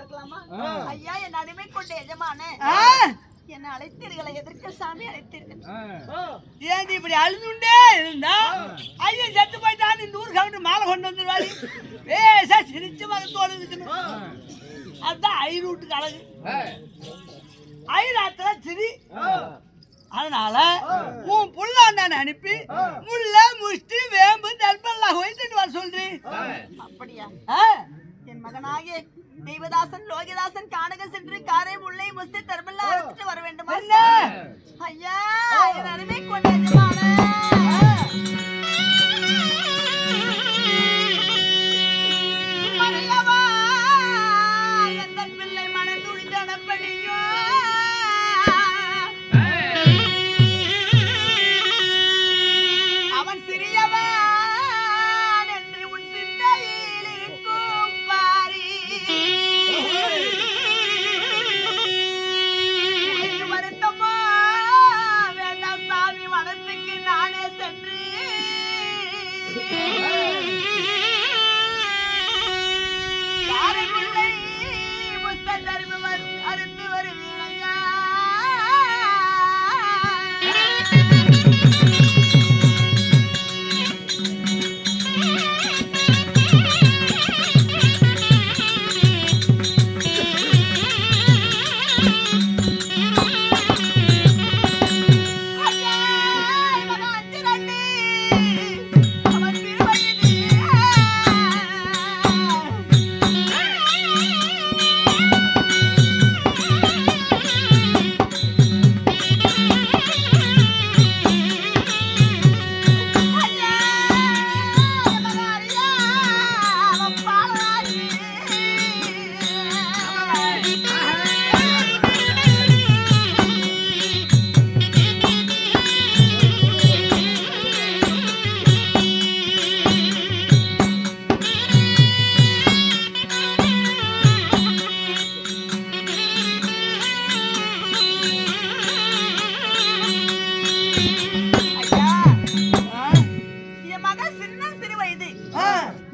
பார்க்கலாமா? ஐயா என் அடிமை கொண்ட எஜமானே. என்னை அழைத்தீர்களை எதற்கு சாமி அழைத்தீர்கள்? ஏண்டி இப்படி அழுதுண்டே இருந்தா? ஐயன் செத்து போயிட்டான் இந்த ஊருக்கு அவட்டு மாலை கொண்டு வந்துருவாரு. வேஷா சிரிச்சு மகத்தோடு இருக்கணும் அதுதான் ஐநூட்டுக்கு அழகு ஐநாத்துல சிரி. அதனால உன் புள்ளாண்டான அனுப்பி முள்ள முஷ்டி வேம்பு தர்பெல்லாம் போயிட்டு வர சொல்றேன். அப்படியா? ஆ? என் மகனாகிய தெய்வதாசன் லோகிதாசன் கானக சென்று காரை முல்லை முஸ்தி தர்மல்லா அறுத்துட்டு வர வேண்டுமா? ஐயா என் அருமை கொண்ட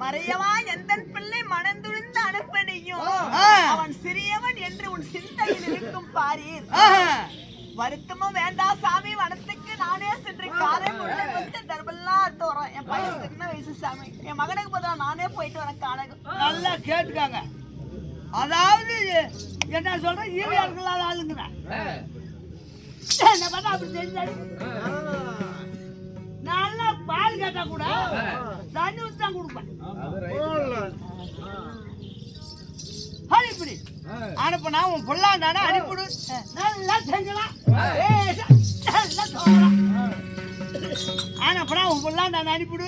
மறையவா எந்தன் பிள்ளை மனந்துழிந்து அனுப்பணியும். அவன் சிறியவன் என்று உன் சிந்தையில் இருக்கும் பாரீர். வருத்தமும் வேண்டாம் சாமி வனத்துக்கு நானே சென்று காரை முள்ளை வந்து தர்பெல்லாம் தோறோம். என் பையன் சின்ன வயசு சாமி. என் மகனுக்கு பதிலா நானே போயிட்டு வரேன் நல்லா கேட்டுக்காங்க. அதாவது என்ன சொல்ற ஈவியார்களால் ஆளுங்க என்ன பண்ண அப்படி தெரிஞ்சாரு நல்லா பால் கேட்டா கூட தண்ணி ஊத்தி தான் கொடுப்பேன். அது இப்படி அனுப்புனா உன் பொல்லாண்டான அனுப்பிடு நல்லா செஞ்சலாம். அனுப்புனா உன் பொல்லாண்டான அனுப்பிடு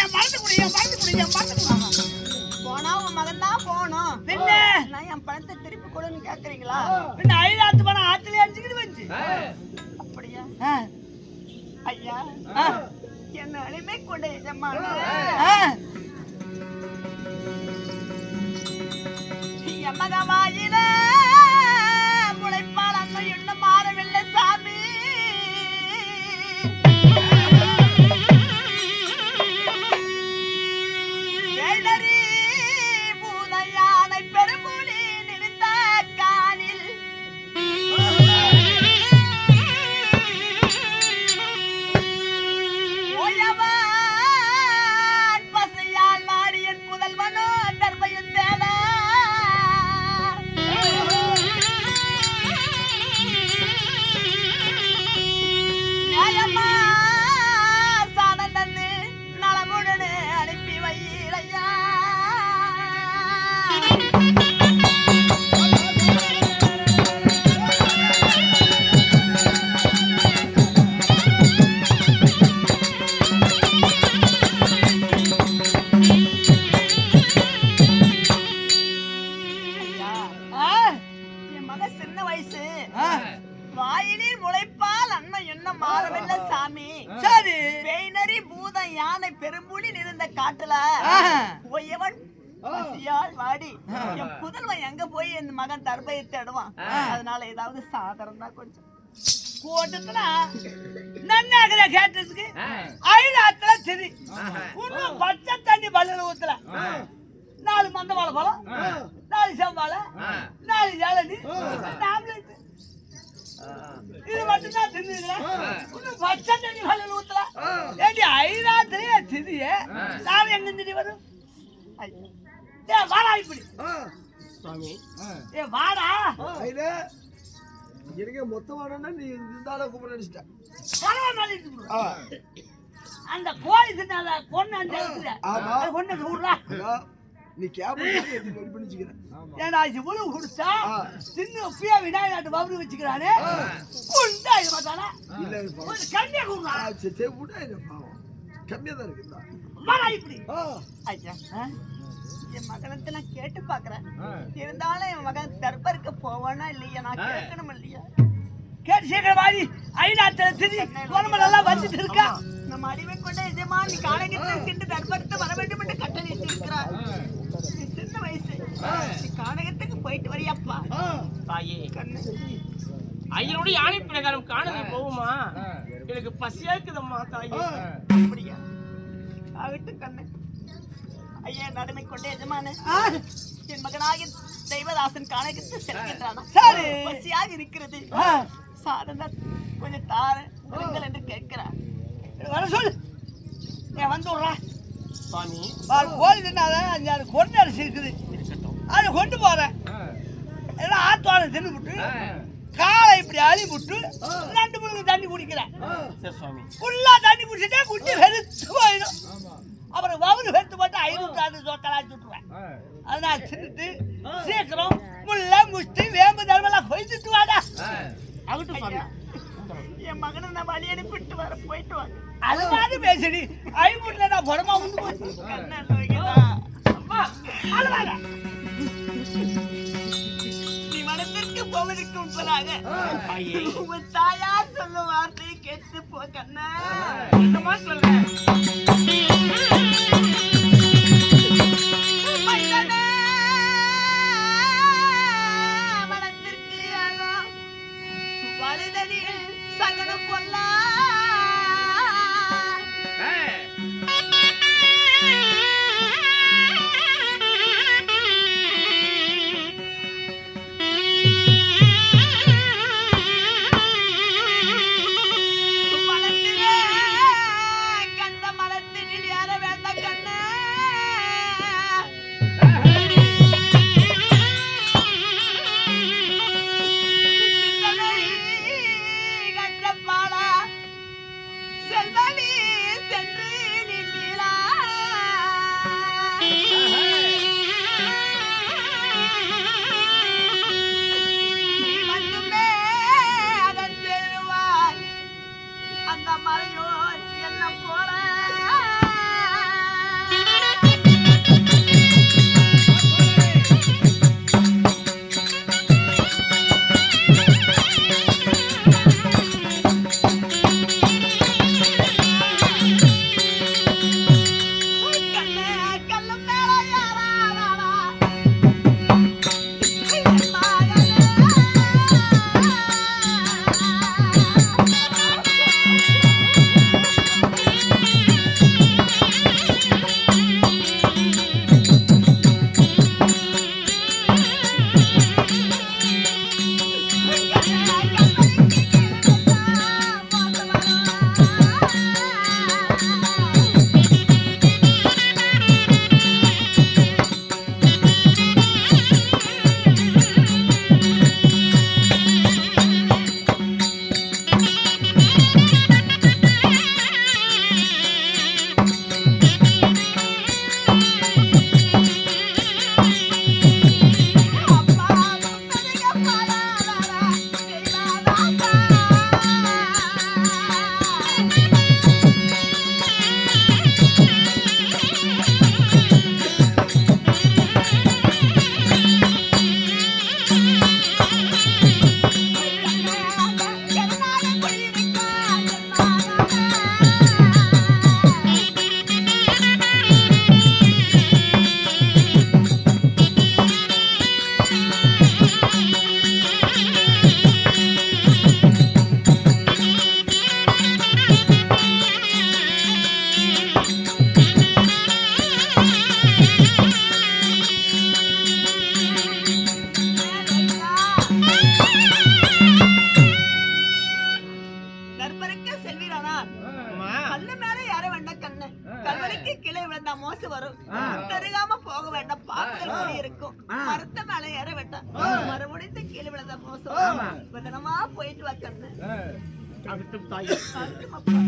என் மறந்து கொடு என் மறந்து கொடு என் மறந்து கொடு. போனா உன் மகன் தான் போகணும். பின்ன? நான் என் பணத்தை திருப்பி கொடுன்னு கேக்குறீங்களா? அப்படியா? ஐயா என்ன அடிமை கொண்ட எஜமான ஆ. வயசு. வாயிலில் முளைப்பால் அண்ணன் என்ன மாறவில்லை சாமி. சரி. பேய்னரி பூதம் யானை பெரும்புலி நிறைந்த காட்டுல போயவன் பசியால் வாடி. என் எங்க போய் என் மகன் தர்பையை தேடுவான் அதனால ஏதாவது சாதனம் தான் கொஞ்சம். கூட்டத்துல நன்னாகிற கேட்டதுக்கு ஐநாத்துல சரி இன்னும் பச்சை தண்ணி பல்லு ஊத்துல. நாலு மந்த வாழ பழம். நாலு செம்பாலை நாலு இளநி ஆம்லெட் இது மட்டும் தான் தின்னுக்கிறேன் இன்னும் பச்சை தண்ணி பல்லுல ஊத்தல ஏடி ஐநாத்திலேயே திதியே? சார் எங்க திடி வரும்? ஏ வாடா இப்படி. ஏ வாடா. எனக்கு மொத்தமானா நீ இருந்தால கூப்பிட நினைச்சிட்டேன். அந்த கோழி தின்னாத பொண்ணு அந்த இடத்துல கொண்டு ஐயா, நீ ஏன்னா இவ்வளவு கொடுத்தா ஆ. தின்னு உப்பியா விநாயகர் பவுரு வச்சுக்கிறானே? குண்டா இது பார்த்தானா? இல்ல இது பாவம். ஒரு கண்ணிய கூடுறா ஆ, சரி சரி விட இது? பாவம் கம்மியா தான் இருக்குதா வாடா இப்படி. ஆ. ஐயா என் மகனத்தை நான் கேட்டு பாக்குறேன் இருந்தாலும் என் மகன் தர்பருக்கு போவானா இல்லையா? நான் கேட்கணும் இல்லையா? கேட்டு சீக்கிரம் வாடி. ஐநாத்துல திதி உடம்பு நல்லா வந்துட்டு இருக்கா நம்ம அடிமை கொண்ட எஜமா நீ காலகத்தை சென்று தர்பரத்து வர வேண்டும் என்று கட்டளை இருக்கிறார் சின்ன வயசு. நீ கானகத்துக்கு போயிட்டு வரியாப்பா தாயே கண்ணு. ஐயனுடைய ஆணை பிரகாரம் காணது போகுமா? எனக்கு பசியா இருக்குதம்மா தாயே. அப்படியா? ஆகட்டும் கண்ணு. ஐயா நடுமை கொண்ட எஜமான. என் மகனாகிய தெய்வதாசன் கானகத்து செல்கின்றானா. பசியாக இருக்கிறது. சாதனை கொஞ்சம் தார என்று கேட்கிறார். வர சொல்லு. சுவாமி. பால் கோழி தின்னாத அஞ்சாறு கொண்டு அரிசி இருக்குது. அதை கொண்டு போறேன். எல்லாம் ஆத்தோட தின்னு விட்டு காலை இப்படி அழி விட்டு ரெண்டு மூணு தண்ணி குடிக்கிறேன். ஃபுல்லா தண்ணி குடிச்சிட்டே குட்டி வெறுத்து போயிடும். அப்புறம் வவுறு வெறுத்து போட்டு ஐநூறு ஆண்டு சொத்தலாம் சுட்டுருவேன் அதனால தின்னுட்டு சீக்கிரம் முள்ள முஷ்டி வேம்பு தர்மெல்லாம் கொய்துட்டு வாடா. என் மகனை நான் வழி அனுப்பிட்டு வர போயிட்டு வாங்க அது மாதிரி பேசடி. ஐம்பூட்டில் நான் புறமா உண்டு போச்சு. நீ மனத்திற்கு போவதற்கு முன்பதாக உன் தாயார் சொல்லும் வார்த்தையை கேட்டு போ கண்ணா. என்னமா கீழே விழுந்த மோசம் பத்திரமா போயிட்டு வைக்கணும் அடுத்து தாய் அப்பா